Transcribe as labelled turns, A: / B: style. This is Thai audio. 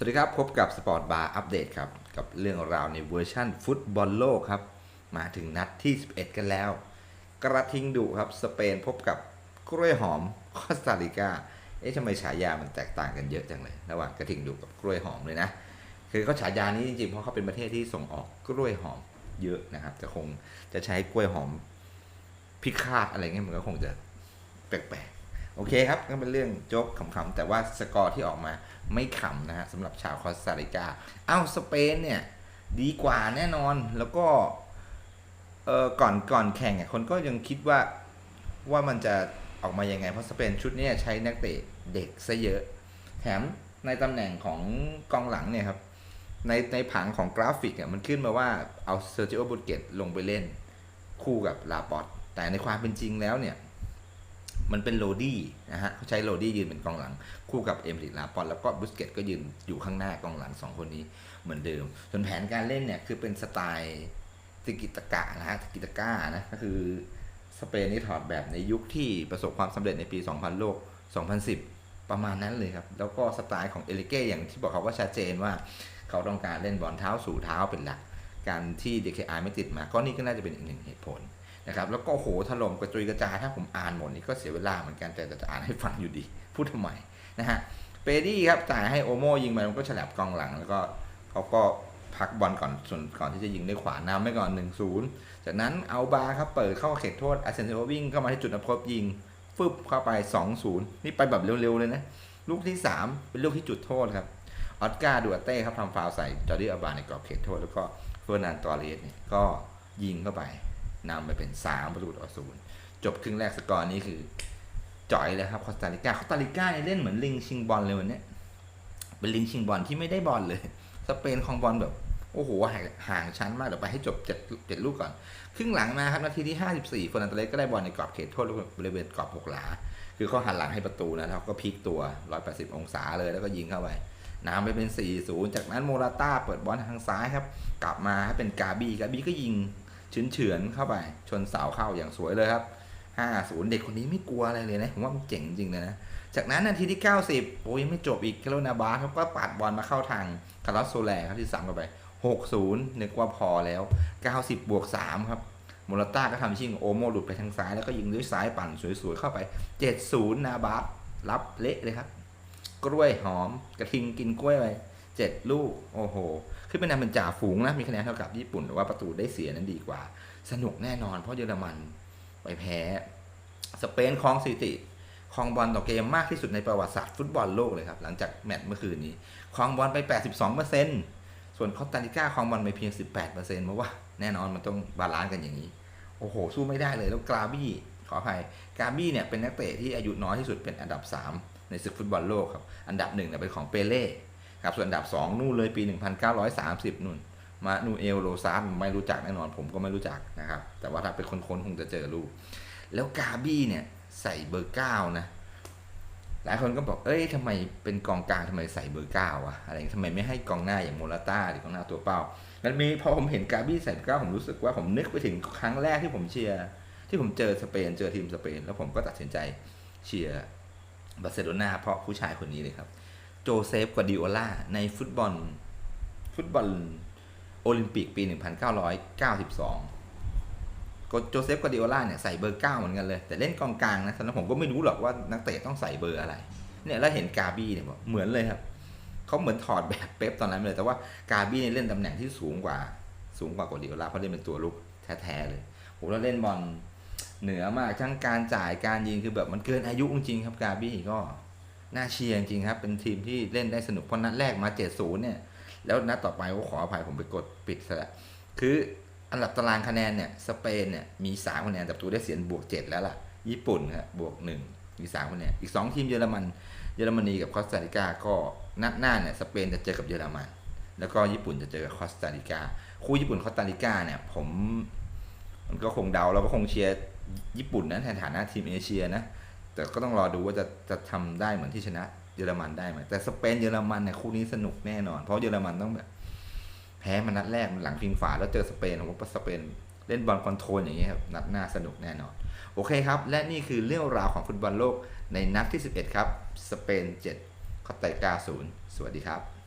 A: สวัสดีครับพบกับสปอร์ตบาร์อัปเดตครับ กับเรื่องราวในเวอร์ชั่นฟุตบอลโลกครับ มาถึงนัดที่ 11 กันแล้ว กระทิงดุครับ สเปนพบกับกล้วยหอมคอสตาริกาเอ๊ะทำไมฉายามันแตกต่างกันเยอะจังเลย ระหว่างกระทิงดุกับกล้วยหอมเลยนะ คือเขาฉายานี้จริงๆเพราะเขาเป็นประเทศที่ส่งออกกล้วยหอมเยอะนะครับ จะคงจะใช้กล้วยหอมพิฆาตอะไรเงี้ยมันก็คงจะแปลก โอเคครับก็เป็นเรื่องโจ๊กขำๆ แต่ว่าสกอร์ที่ออกมาไม่ขำนะฮะสำหรับชาวคอสตาริกาเอ้าสเปนเนี่ยดีกว่าแน่นอนแล้วก็เออก่อนก่อนแข่งอะคนก็ยังคิดว่าว่ามันจะออกมายังไง เพราะสเปนชุดนี้ใช้นักเตะเด็กซะเยอะ แถมในตำแหน่งของกองหลังเนี่ยครับในในผังของกราฟิกอะมันขึ้นมาว่าเอาเซอร์จิโอบุตเกตลงไปเล่นคู่กับลาปอตแต่ในความเป็นจริงแล้วเนี่ย มันเป็นโรดี้นะฮะเขาใช้โรดี้ยืนเป็นกองหลัง คู่กับเอมริลาปอนแล้วก็บุสเกตก็ยืนอยู่ข้างหน้ากองหลังสองคนนี้เหมือนเดิม ส่วนแผนการเล่นเนี่ยคือเป็นสไตล์ติกิตะกะนะฮะติกิตะก้านะก็คือสเปนนี่ถอดแบบในยุคที่ประสบความสำเร็จในปี 2000 โลก 2010 ประมาณนั้นเลยครับ แล้วก็สไตล์ของเอลิเก้อย่างที่บอกเขาว่าชัดเจนว่า เขาต้องการเล่นบอลเท้าสู่เท้าเป็นหลัก การที่ DKI ไม่ติดมา ก็นี่ก็น่าจะเป็นอีกหนึ่งเหตุผล นะครับแล้วก็โหถล่มกระจุยกระจายถ้าผมอ่านหมดนี่ก็เสียเวลาเหมือนกันแต่จะอ่านให้ฟังอยู่ดี พูดทำไมนะฮะเปดี้ครับจ่ายให้โอโมยิงไปมันก็ฉลับกองหลัง แล้วก็เขาก็พักบอลก่อนส่วนก่อนที่จะยิงด้วยขวานำไม่ก่อน1นศูนย์จากนั้นเอาบาครับเปิดเข้าเขตโทษอาเซนเซวิ่งเข้ามาที่จุดนับพบยิงฟึบเข้าไป 2-0 นี่ไปแบบเร็วๆเลยนะ ลูกที่ 3 เป็นลูกที่จุดโทษครับ ออสการ์ดูอาเต้ครับทำฟาวล์ใส่จอร์ดี้อาบาในกรอบเขตโทษ แล้วก็เฟอร์นันตอเรสเนี่ยก็ยิงเข้าไป นำไปเป็น3ประตูต่อศูนย์จบครึ่งแรกสกอร์นี้คือจ่อยเลยครับคอสตาริกาคอสตาริกาเนี่ยเล่นเหมือนลิงชิงบอลเลยวันนี้เป็นลิงชิงบอลที่ไม่ได้บอลเลยสเปนครองบอลแบบโอ้โหห่างห่างชั้นมากเดี๋ยวไปให้จบเจ็ดเจ็ดลูกก่อน ครึ่งหลังมาครับนาทีที่ 54เฟอร์นันเดเลสก็ได้บอลในกรอบเขตโทษบริเวณกรอบหกหลา คือเขาหันหลังให้ประตูนะแล้วก็พลิกตัว 180 องศาเลยแล้วก็ยิงเข้าไปน้ำไปเป็น 4-0 จากนั้นโมราต้าเปิดบอลทางซ้ายครับ กลับมาให้เป็นกาบีกาบีก็ยิง เฉือนเฉือนเข้าไป ชนเสาเข้าอย่างสวยเลยครับ 5-0 เด็กคนนี้ไม่กลัวอะไรเลยนะ ผมว่ามันเจ๋งจริงเลยนะ จากนั้นนาทีที่ 90 โอ้ยงไม่จบอีกแคโรนาบาสครับก็ปัดบอลมาเข้าทางคาร์ลอสโซแลครับที่ซ้ำเข้าไป 6-0นึกว่าพอแล้ว 90 บวก 3 ครับโมราต้าก็ทำชิงโอโมหลุดไปทางซ้ายแล้วก็ยิงด้วยซ้ายปั่นสวยๆเข้าไป 7-0 นาบาสรับเละเลยครับ กล้วยหอมกระทิงกินกล้วยไป เจ็ดลูก โอ้โห ขึ้นเป็นนำเป็นจ่าฝูงนะ มีคะแนนเท่ากับญี่ปุ่นแต่ว่าประตูได้เสียนั้นดีกว่า สนุกแน่นอน เพราะเยอรมันไปแพ้ สเปนครองสิติครองบอลต่อเกมมากที่สุดในประวัติศาสตร์ฟุตบอลโลกเลยครับ หลังจากแมตช์เมื่อคืนนี้ครองบอลไป 82%ส่วนคอสตาริกาครองบอลไปเพียง 18%เพราะว่าแน่นอนมันต้องบาลานซ์กันอย่างนี้ โอ้โห สู้ไม่ได้เลยแล้วกราบี้ขออภัยกราบี้เนี่ยเป็นนักเตะที่อายุน้อยที่สุดเป็นอันดับ 3 ในศึกฟุตบอลโลกครับ อันดับหนึ่งเนี่ยเป็นของเปเล่ ครับส่วนอันดับ 2 นู่นเลยปี 1930นู่นมานูเอลโรซานไม่รู้จักแน่นอนผมก็ไม่รู้จักนะครับ แต่ว่าถ้าเป็นคนๆคงจะเจอรูปแล้วกาบี้เนี่ยใส่เบอร์เก้านะ หลายคนก็บอกเอ้ยทำไมเป็นกองกลางทำไมใส่เบอร์เก้าวะอะไรทำไมไม่ให้กองหน้าอย่างโมราต้าหรือกองหน้าตัวเป้ามันมีพอผมเห็นกาบี้ใส่เบอร์เก้าผมรู้สึกว่าผมนึกไปถึงครั้งแรกที่ผมเชียร์ที่ผมเจอสเปนเจอทีมสเปน แล้วผมก็ตัดสินใจเชียร์บาร์เซโลนาเพราะผู้ชายคนนี้เลยครับ โจเซฟกวาดิโอลาในฟุตบอล ฟุตบอลโอลิมปิกปี 1992ก็โจเซฟกวาดิโอลาเนี่ยใส่เบอร์เก้าเหมือนกันเลย แต่เล่นกองกลางนะตอนนั้นผมก็ไม่รู้หรอกว่านักเตะต้องใส่เบอร์อะไร เนี่ยแล้วเห็นกาบี้เนี่ยเหมือนเลยครับเขาเหมือนถอดแบบเป๊ปตอนนั้นเลย แต่ว่ากาบี้เนี่ยเล่นตำแหน่งที่สูงกว่า สูงกว่ากวาดิโอลาเพราะเล่นเป็นตัวลุกแท้ๆเลยโหแล้วเล่นบอลเหนือมากทั้งการจ่ายการยิงคือแบบมันเกินอายุจริงครับกาบี้ก็ น่าเชียร์จริงครับ เป็นทีมที่เล่นได้สนุกเพราะนัดแรกมา7-0เนี่ย แล้วนัดต่อไปก็ขออภัยผมไปกดปิดซะล้วคืออันดับตารางคะแนนเนี่ย สเปนเนี่ยมี3คะแนนแต่ตูได้เสียบวก7แล้วล่ะ ญี่ปุ่นครับบวก1มี3คะแนนอีก2ทีมเยอรมัน เยอรมนีกับคอสตาริกาก็นัดหน้าเนี่ยสเปนจะเจอกับเยอรมัน แล้วก็ญี่ปุ่นจะเจอกับคอสตาริกาคู่ญี่ปุ่นคอสตาริกาเนี่ยผมมันก็คงเดาเราก็คงเชียร์ญี่ปุ่นนะในฐานะทีมเอเชียนะ แต่ก็ต้องรอดูว่าจะจะทำได้เหมือนที่ชนะเยอรมันได้ไหมแต่สเปนเยอรมันเนี่ยคู่นี้สนุกแน่นอน เพราะเยอรมันต้องแบบแพ้มานัดแรกหลังพิงฝาแล้วเจอสเปนผมว่าสเปนเล่นบอลคอนโทรลอย่างเงี้ยครับนัดหน้าสนุกแน่นอน โอเคครับ และนี่คือเรื่องราวของฟุตบอลโลกในนัดที่ 11 ครับ สเปน 7คอสตาริกา0สวัสดีครับ